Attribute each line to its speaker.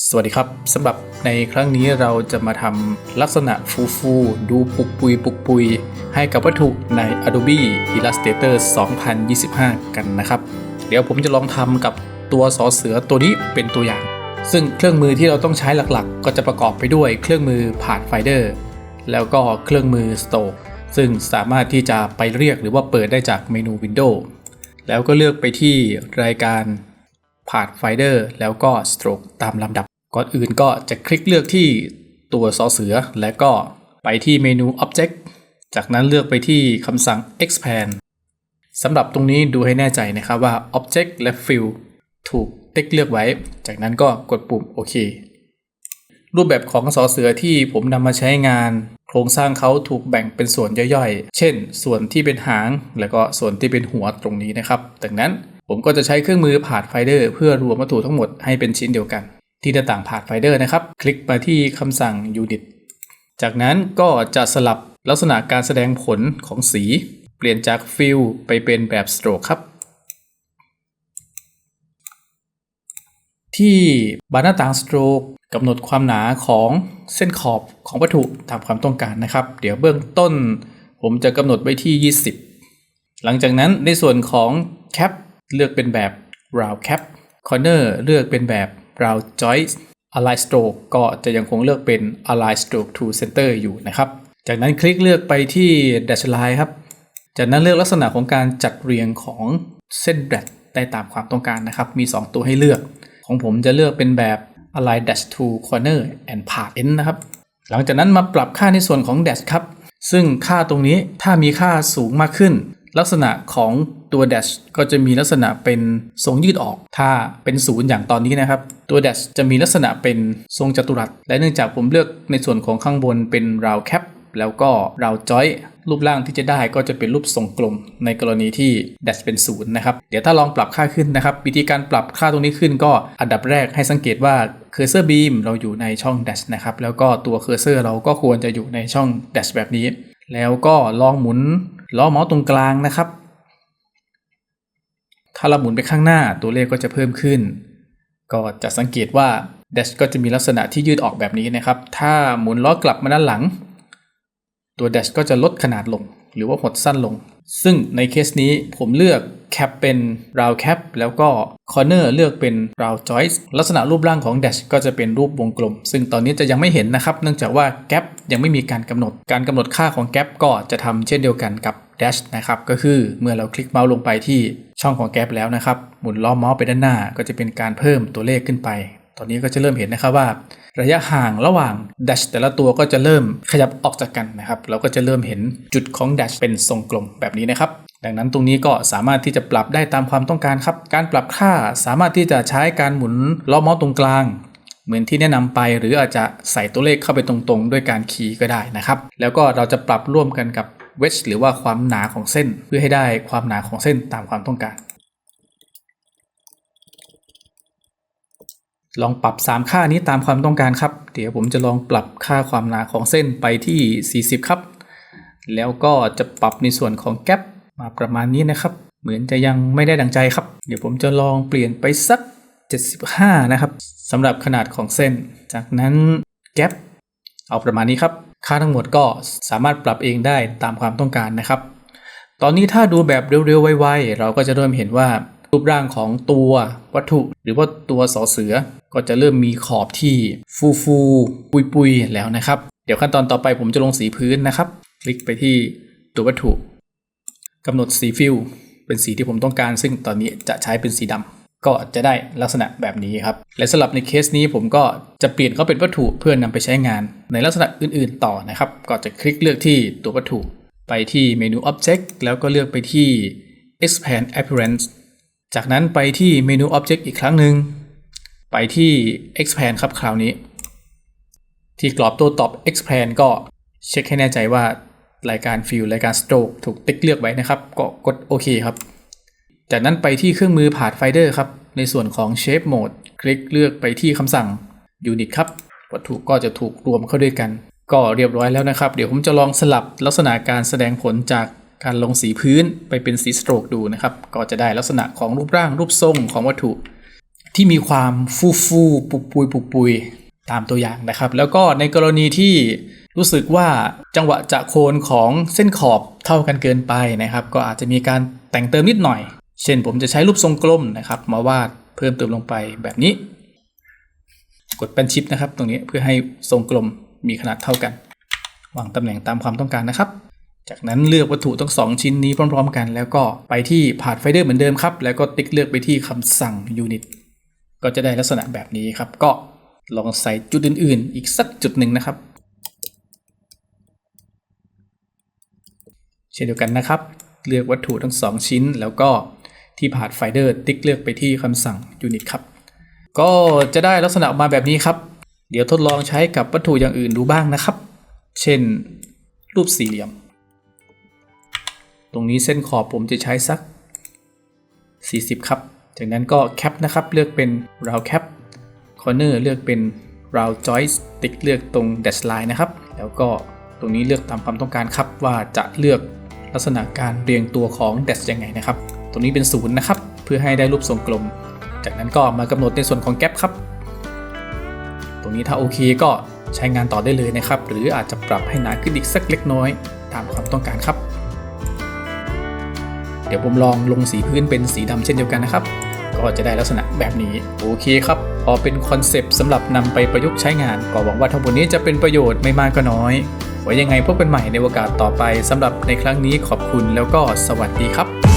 Speaker 1: สวัสดีครับสำหรับในครั้งนี้เราจะมาทำลักษณะฟูฟูดูปุกปุยปุกปุย ให้กับวัตถุใน Adobe Illustrator 2025 กันนะครับ เดี๋ยวผมจะลองทำกับตัวสอเสือตัวนี้เป็นตัวอย่าง ซึ่งเครื่องมือที่เราต้องใช้หลักๆ ก็จะประกอบไปด้วยเครื่องมือ Pathfinder แล้วก็เครื่องมือ Store ซึ่งสามารถที่จะไปเรียกหรือว่าเปิดได้จากเมนู Windows แล้วก็เลือกไปที่รายการ Pathfinder แล้วก็ Stroke ตามลำดับ ก่อนอื่นก็จะคลิกเลือกที่ตัวซอเสือ และก็ไปที่เมนู Object จากนั้นเลือกไปที่คำสั่ง Expand สำหรับตรงนี้ดูให้แน่ใจนะครับว่า Object และ Fill ถูกติ๊กเลือกไว้ จากนั้นก็กดปุ่มโอเค รูปแบบของสอเสือที่ผมนำมาใช้งาน โครงสร้างเขาถูกแบ่งเป็นส่วนย่อยๆ เช่น ส่วนที่เป็นหาง แล้วก็ส่วนที่เป็นหัวตรงนี้นะครับ ดังนั้น ผมก็จะใช้เครื่องมือผ่านไฟเดอร์เพื่อรวมวัตถุทั้งหมดให้เป็นชิ้นเดียวกัน ที่หน้าต่างผ่านไฟเดอร์นะครับ คลิกไปที่คำสั่ง Unit จากนั้นก็จะสลับลักษณะการแสดงผลของสี เปลี่ยนจาก Fill ไปเป็นแบบ Stroke ครับ ที่บานหน้าต่าง Stroke กำหนดความหนาของเส้นขอบของวัตถุตามความต้องการนะครับ เดี๋ยวเบื้องต้น ผมจะกำหนดไว้ที่ 20 หลังจากนั้นในส่วนของ Cap เลือกเป็นแบบ round cap corner เลือกเป็นแบบ round joist align stroke ก็จะยังคงเลือกเป็น align stroke to center อยู่นะครับ จากนั้นคลิกเลือกไปที่ dash line ครับ จากนั้นเลือกลักษณะของการจัดเรียงของเส้น dash ได้ตามความต้องการนะครับ มี 2 ตัวให้เลือก ของผมจะเลือกเป็นแบบ align dash to corner and path end นะครับ หลังจากนั้นมาปรับค่าในส่วนของ dash ครับ ซึ่งค่าตรงนี้ถ้ามีค่าสูงมากขึ้น ลักษณะของ ตัว dash ก็จะมีลักษณะเป็นทรงยืดออก ถ้าเป็นศูนย์อย่างตอนนี้นะครับ ตัว dash จะมีลักษณะเป็นทรงจัตุรัส และเนื่องจากผมเลือกในส่วนของข้างบนเป็น round cap แล้วก็ round joint รูปร่างที่จะได้ก็จะเป็นรูปทรงกลม ในกรณีที่ dash เป็นศูนย์นะครับ เดี๋ยวถ้าลองปรับค่าขึ้นนะครับ วิธีการปรับค่าตรงนี้ขึ้นก็อันดับแรกให้สังเกตว่า cursor beam เราอยู่ในช่อง dash นะครับ แล้วก็ตัว cursor เราก็ควรจะอยู่ในช่อง dash แบบนี้ แล้วก็ลองหมุนล้อเมาส์ตรงกลางนะครับ ถ้าเราหมุนไปข้างหน้าตัวเลขก็จะเพิ่มขึ้น ก็จะสังเกตว่า dash ก็จะมีลักษณะที่ยืดออกแบบนี้นะครับ ถ้าหมุนล้อกลับมาด้านหลัง ตัว dash ก็จะลดขนาดลง หรือว่าหดสั้นลง ซึ่งในเคสนี้ผมเลือก cap เป็น round cap แล้วก็ corner เลือกเป็น round joist ลักษณะรูปร่างของ dash ก็จะเป็นรูปวงกลม ซึ่งตอนนี้จะยังไม่เห็นนะครับ เนื่องจากว่า gap ยังไม่มีการกำหนด การกำหนดค่าของ gap ก็จะทำเช่นเดียวกันกับ dash นะครับ ก็คือเมื่อเราคลิกเมาส์ลงไปที่ ช่องของ gap แล้วนะครับ หมุนล้อเมาส์ไปด้านหน้าก็จะเป็นการเพิ่มตัวเลขขึ้นไป ตอนนี้ก็จะเริ่มเห็นนะครับว่า ระยะห่างระหว่าง dash แต่ละตัวก็จะเริ่มขยับออกจากกันนะครับ เราก็จะเริ่มเห็นจุดของ dash เป็นทรงกลมแบบนี้นะครับ ดังนั้นตรงนี้ก็สามารถที่จะปรับได้ตามความต้องการครับ การปรับค่าสามารถที่จะใช้การหมุนล้อเมาส์ตรงกลางเหมือนที่แนะนำไปหรืออาจจะใส่ตัวเลขเข้าไปตรงๆ ด้วยการคีย์ก็ได้นะครับ แล้วก็เราจะปรับร่วมกันกับ เวชหรือว่าความหนาของเส้นเพื่อให้ได้ความหนาของเส้นตามความต้องการ ลองปรับ 3 ค่านี้ตามความต้องการครับ เดี๋ยวผมจะลองปรับค่าความหนาของเส้นไปที่ 40 ครับ แล้วก็จะปรับในส่วนของแกลมาประมาณนี้นะครับ เหมือนจะยังไม่ได้ดังใจครับ เดี๋ยวผมจะลองเปลี่ยนไปสัก 75 นะครับสำหรับขนาดของเส้น จากนั้นแกล เอาประมาณนี้ครับ ค่าทั้งหมดก็สามารถปรับเองได้ตามความต้องการนะครับ ตอนนี้ถ้าดูแบบเร็วๆ ไวๆ เราก็จะเริ่มเห็นว่ารูปร่างของตัววัตถุ หรือว่าตัวสอเสือก็จะเริ่มมีขอบที่ฟูฟูปุยปุยๆแล้วนะครับ เดี๋ยวขั้นตอนต่อไปผมจะลงสีพื้นนะครับ คลิกไปที่ตัววัตถุกำหนดสีฟิลเป็นสีที่ผมต้องการ ซึ่งตอนนี้จะใช้เป็นสีดำ ก็จะได้ลักษณะแบบนี้ครับ และสำหรับในเคสนี้ผมก็จะเปลี่ยนเขาเป็นวัตถุเพื่อนำไปใช้งาน ในลักษณะอื่นๆต่อนะครับ ก็จะคลิกเลือกที่ตัววัตถุ ไปที่เมนู Object แล้วก็เลือกไปที่ Expand Appearance จากนั้นไปที่เมนู Object อีกครั้งหนึ่งไปที่ Expand ครับคราวนี้ ที่กรอบตัวตอบ Expand ก็เช็คให้แน่ใจว่ารายการ Fill รายการ Stroke ถูกติ๊กเลือกไว้นะครับ ก็กดโอเคครับ จากนั้นไปที่เครื่องมือ Pathfinder ครับ ในส่วนของ Shape Mode คลิกเลือกไปที่คำสั่ง Unit ครับ วัตถุก็จะถูกรวมเข้าด้วยกัน ก็เรียบร้อยแล้วนะครับ เดี๋ยวผมจะลองสลับลักษณะการแสดงผลจากการลงสีพื้นไปเป็นสีสโตรกดูนะครับ ก็จะได้ลักษณะของรูปร่างรูปทรงของวัตถุ ที่มีความฟูฟูปุกปุยปุกปุยตามตัวอย่างนะครับ แล้วก็ในกรณีที่รู้สึกว่าจังหวะจะโคนของเส้นขอบเท่ากันเกินไปนะครับ ก็อาจจะมีการแต่งเติมนิดหน่อย เช่นผมจะใช้รูปทรงกลมนะครับ มาวาดเพิ่มเติมลงไปแบบนี้ กดเป็นชิปนะครับ ตรงนี้เพื่อให้ทรงกลมมีขนาดเท่ากัน วางตำแหน่งตามความต้องการนะครับ จากนั้นเลือกวัตถุทั้งสองชิ้นนี้พร้อม ๆ กัน แล้วก็ไปที่พาดไฟเดอร์เหมือนเดิมครับ แล้วก็ติ๊กเลือกไปที่คำสั่ง unit ก็จะได้ลักษณะแบบนี้ครับ ก็ลองใส่จุดอื่น ๆ อีกสักจุดหนึ่งนะครับ เช่นเดียวกันนะครับ เลือกวัตถุทั้งสองชิ้นแล้วก็ ที่พาดไฟเดอร์ติ๊กเลือกไปที่คำสั่ง unit ครับ ก็จะได้ลักษณะออกมาแบบนี้ครับ เดี๋ยวทดลองใช้กับวัตถุอย่างอื่นดูบ้างนะครับ เช่น รูปสี่เหลี่ยม ตรงนี้เส้นขอบผมจะใช้สัก 40 ครับ จากนั้นก็แคปนะครับ เลือกเป็น round cap corner เลือกเป็น round joist ติ๊กเลือกตรง dash line นะครับ แล้วก็ตรงนี้เลือกตามความต้องการครับว่าจะเลือกลักษณะการเรียงตัวของ dash ยังไงนะครับ ตรงนี้เป็นศูนย์นะครับ เพื่อให้ได้รูปทรงกลม จากนั้นก็มากำหนดในส่วนของแก p ครับ ตรงนี้ถ้าโอเคก็ใช้งานต่อได้เลยนะครับ หรืออาจจะปรับให้หนาขึ้นอีกสักเล็กน้อย ตามความต้องการครับ เดี๋ยวผมลองลงสีพื้นเป็นสีดำเช่นเดียวกันนะครับ ก็จะได้ลักษณะแบบนี้ โอเคครับ พอเป็นคอนเซปต์สำหรับนำไปประยุกต์ใช้งาน ก็หวังว่าทั้งหมดนี้จะเป็นประโยชน์ไม่มากก็น้อยไว้ยังไงพบกันใหม่ในโอกาสต่อไปสำหรับในครั้งนี้ขอบคุณแล้วก็สวัสดีครับ